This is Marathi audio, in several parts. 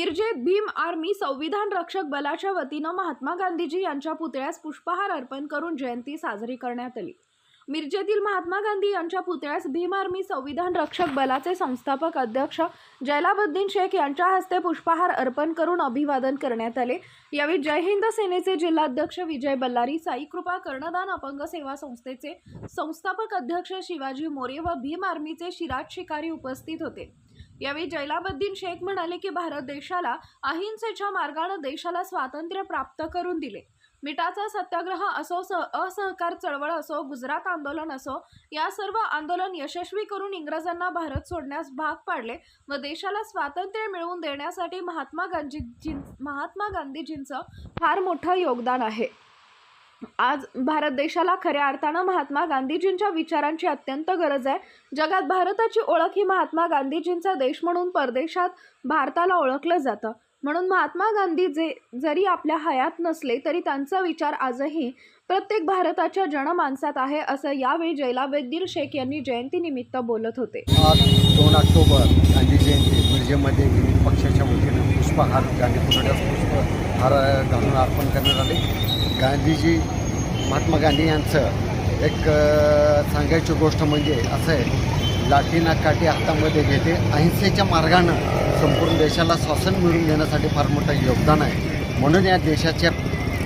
मिरजेत भीम आर्मी संविधान रक्षक बलाच्या वतीनं महात्मा गांधीजी यांच्या पुतळ्यास पुष्पहार अर्पण करून जयंती साजरी करण्यात आली. मिरजेतील महात्मा गांधी यांच्या पुतळ्यास भीम आर्मी संविधान रक्षक बलाचे संस्थापक अध्यक्ष जैलाबद्दीन शेख यांच्या हस्ते पुष्पहार अर्पण करून अभिवादन करण्यात आले. यावेळी जय हिंद सेनेचे जिल्हाध्यक्ष विजय बल्लारी साई कृपा कर्णदान अपंग सेवा संस्थेचे संस्थापक अध्यक्ष शिवाजी मोरे व भीम आर्मीचे शिराज शिकारी उपस्थित होते. यावेळी जैलाबद्दीन शेख म्हणाले की भारत देशाला अहिंसेच्या मार्गानं देशाला स्वातंत्र्य प्राप्त करून दिले. मिठाचा सत्याग्रह असो स असहकार चळवळ असो गुजरात आंदोलन असो या सर्व आंदोलन यशस्वी करून इंग्रजांना भारत सोडण्यास भाग पाडले व देशाला स्वातंत्र्य मिळवून देण्यासाठी महात्मा गांधीजी महात्मा गांधीजींचं फार मोठं योगदान आहे. आज भारत देशाला खऱ्या अर्थानं महात्मा गांधीजींच्या विचारांची अत्यंत गरज आहे. जगात भारताची ओळख ही महात्मा गांधीजींचा देश म्हणून परदेशात भारताला ओळखलं जातं. म्हणून महात्मा गांधी जे जरी आपल्या हयात नसले तरी त्यांचा विचार आजही प्रत्येक भारताच्या जनमानसात आहे असं यावेळी जैलाबेद्दीन शेख यांनी जयंतीनिमित्त बोलत होते. आज दोन ऑक्टोबर गांधी जयंती. मिरजेमध्ये विविध पक्षाच्या वतीनं पुष्पहार गांधी पुतळ्यास पुष्पहार घालून अर्पण करण्यात आले. गांधीजी महात्मा गांधी यांचं एक सांगायची गोष्ट म्हणजे असं आहे लाठीना काठी हातामध्ये घेते अहिंसेच्या मार्गानं संपूर्ण देशाला स्वासन मिळवून देण्यासाठी फार मोठं योगदान आहे. म्हणून या देशाच्या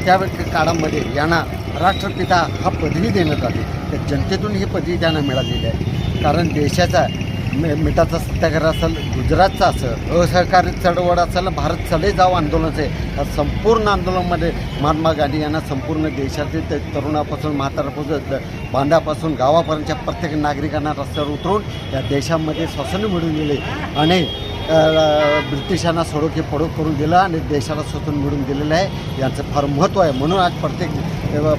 त्या काळामध्ये यांना राष्ट्रपिता हा पदवी देण्यात आली. तर जनतेतून ही पदवी त्यांना मिळालेली आहे. कारण देशाचा मि मिठाचा सत्याग्रह असेल गुजरातचा असेल असहकारी चळवळ असेल भारत चले जाव आंदोलन आहे. या संपूर्ण आंदोलनामध्ये महात्मा गांधी यांना संपूर्ण देशातील ते तरुणापासून म्हातारापासून बांधापासून गावापर्यंतच्या प्रत्येक नागरिकांना रस्त्यावर उतरून या देशामध्ये स्वसन मिळून दिले. आणि ब्रिटिशांना सोडो की पडो करून दिला आणि देशाला स्वतंत्र मिळून दिलेलं आहे. यांचं फार महत्त्व आहे. म्हणून आज प्रत्येक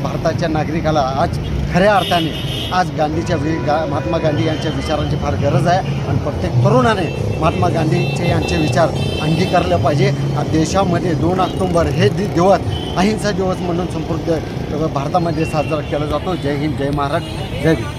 भारताच्या नागरिकाला आज खऱ्या अर्थाने आज गांधीच्या वि गा महात्मा गांधी यांच्या विचारांची फार गरज आहे आणि प्रत्येक तरुणाने महात्मा गांधीचे यांचे विचार अंगीकारले पाहिजे. देशामध्ये दोन ऑक्टोंबर हे दि दिवस अहिंसा दिवस म्हणून संपूर्ण भारतामध्ये साजरा केला जातो. जय हिंद जय महाराष्ट्र जय